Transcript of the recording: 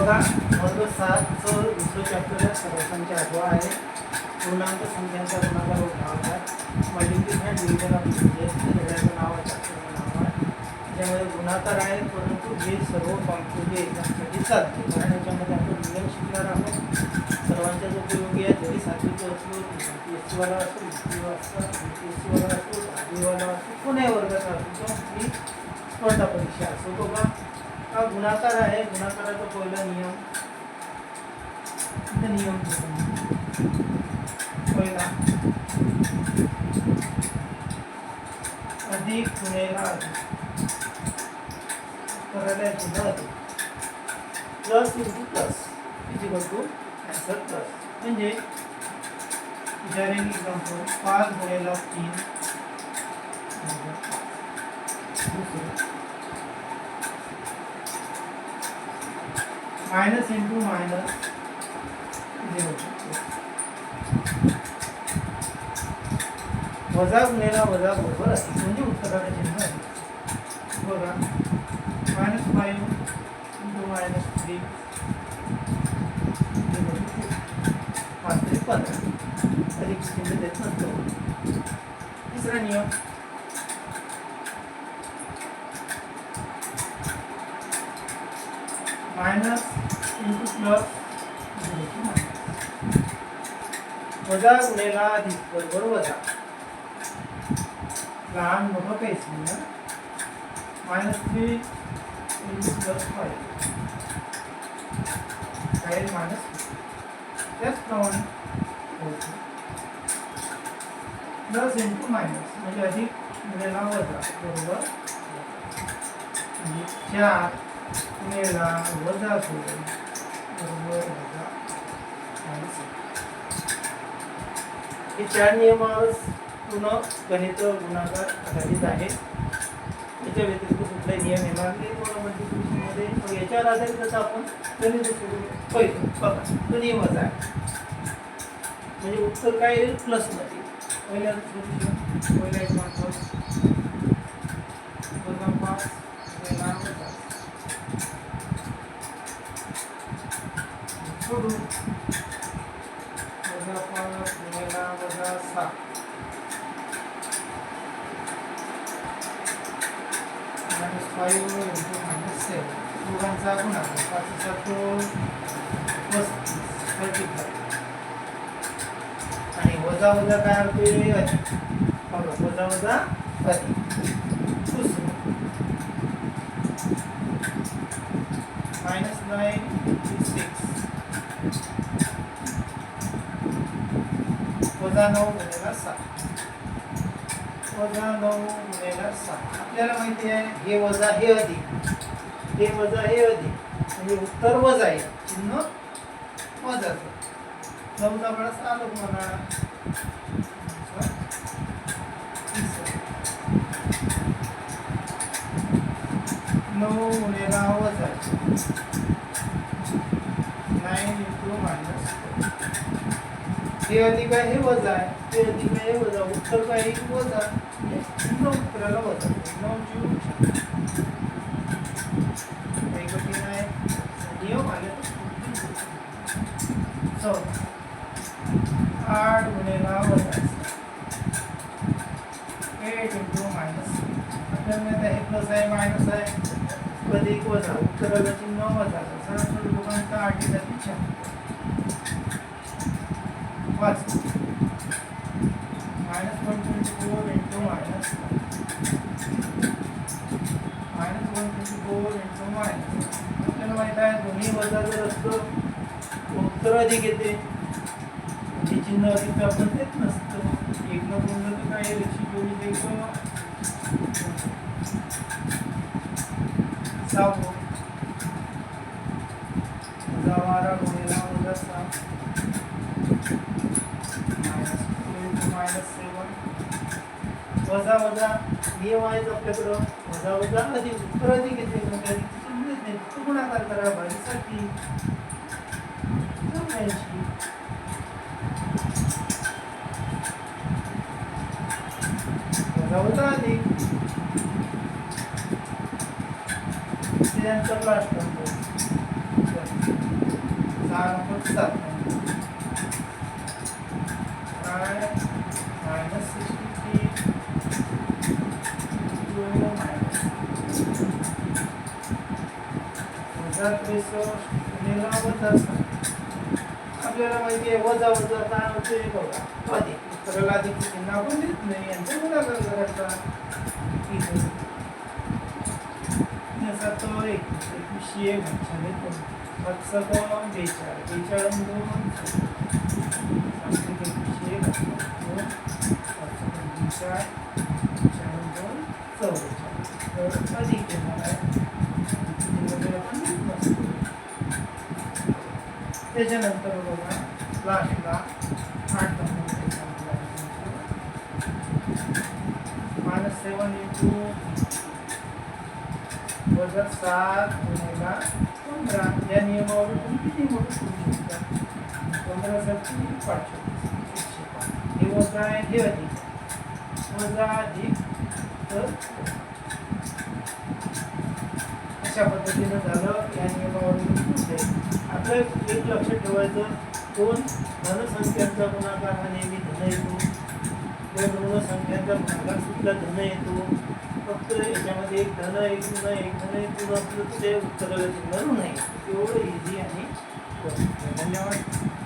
बघा वर्ग सातचं दुसरं चॅप्टर आहे सर्वसंख्या आठवा आहे. पूर्णांक संख्यांचा गुणाकार भाग आहे multiplication and division of integers सगळ्याचं नाव आहे चॅप्टरचं नाव आहे. त्याच्यामध्ये गुणाकार आहे परंतु हे सर्व कॉम्प्युटर एक्झामसाठी चालते कारण याच्यामध्ये आपण नियम शिकणार आहोत. सर्वांच्याच उपयोगी आहे. जरी सातवीचं असलो पी एस सीवाला असो यू पी असतो यू पी एस सीवाला असो दहावीवाला असो कोण्या वर्गाचा असो किंवा कुठली स्पर्धा परीक्षा असो तो का हा गुणाकार गुणाकाराचा पहिला नियम। इथं नियम. पहिला अधिक गुणेला करायला सुद्धा अधिक plus into plus is equal to answer plus म्हणजे विचारेन एक्झाम्पल पाच गुणेला तीन. दुसरं मायनस इंटू मायनस झिरो वजा गुणेला वजा बरोबर असेल म्हणजे उत्तराला चिन्ह आहे बघा. Minus five into minus three पाच पंधरा. अधिक चिन्ह देत नसतो. तिसरा नियम. मायनस इंटू प्लस वजा गुणेला अधिक बरोबर वजा लहान मोठं काहीच नाही ना minus three into plus five काही मायनस त्याचप्रमाणे प्लस इंटू मायनस म्हणजे अधिक गुणेला वजा बरोबर? म्हणजे चार गुणेला वजा सोडून बरोबर वजा मायनस एक. हे चार नियमावरच पूर्ण गणित गुणाकार आधारित आहे याच्या व्यतिरिक्त कुठले नियम येणार नाही तुम्हाला मल्टिप्लिकेशनमध्ये मग याच्यावर आधारित आता आपण गणित पहिलं बघा तो नियमच आहे. म्हणजे उत्तर काय येईल? प्लसमध्ये पहिल्या solution five into minus seven दोघांचा गुणाकार पाच सातो पस्तीस थर्टी फाईव्ह आणि वजा वजा काय होते अधिक बघा वजा वजा अधिक दुसरं मायनस नाईन सिक्स वजा नऊ गुणिला सात वजा नऊ गुणिला सात. आपल्याला माहिती आहे हे वजा हे अधिक. हे वजा हे अधिक. म्हणजे उत्तर वजा आहे. चिन्ह वजाचं नऊचा बळाच आलं म्हणा. नऊ गुणिला वजा. नाईन इंटू मायनस हे अधिक आहे. हे वजा आहे. ते अधिक आहे हे वजा उत्तर काय आहे? वजा चिन्ह उत्तराला वजा नऊ जीव काही कठीण आहे. नियम आले चौ आठ गुणिला वजा एट इंटू मायनस. आपल्याला माहिती आहे. प्लस आहे. मायनस आहे. कधी एक वजा. उत्तराला चिन्ह वजा. सरासरी लोकांचा आठ जाती चार पाच. Minus one twenty four into minus minus one twenty four into minus आपल्याला माहीत आहे दोन्ही वजा जर असतं उत्तर अधिक येते. हे चिन्ह अधिक आपण देत नसतं. एक न दोन तर काय एकशे चोवीस एक सहा वजा बारा गुणिला वजा सहा minus two into minus seven वजा वजा. नियम आहेत आपल्याकडं वजा वजा. अधिक उत्तर अधिक येते मग तो गुणाकार करा. भाजीसाठी वजा वजा अधिक ते आन्सर लास्ट सहा नंबर सात काय? मायनस सिक्स्टी थ्री मायनस वजा त्रेसष्ट गुणिला वजा सात आपल्याला माहिती आहे वजा वजा काय होते. बघा उत्तराला अधिक चिन्ह आपण देत नाही यांचा गुणाकार करायचा सातो एक एकवीसशे एक पंचाने दोन पाच सहा बेचाळ. बेचाळ दोन सातशे एकवीसशे एक दोन पाच बेचाळ दोन चौवेचाळ. तर अधिक येणार आहे. त्याच्यानंतर बघा लास्टला आठ नंबर मायनस सेवन इंटू वजा सात गुणिला पंधरा. या नियमावरून तुम्ही किती मोठं करू शकता? पंधरासाठी पाचशे एकशे पाच हे वजा आहे हे अधिक. वजा अधिक तर अशा पद्धतीनं झालं. या नियमावरून होते आपलं एक लक्षात ठेवायचं. दोन धनसंख्यांचा गुणाकार हा नेहमी धन येतो. दोन ऋणसंख्यांचा गुणाकार सुद्धा धन येतो. फक्त याच्यामध्ये एक धन एक ऋण एक धन एक ऋण असलं तर ते उत्तराला चिन्ह ऋण आहे एवढं इझी आणि धन्यवाद.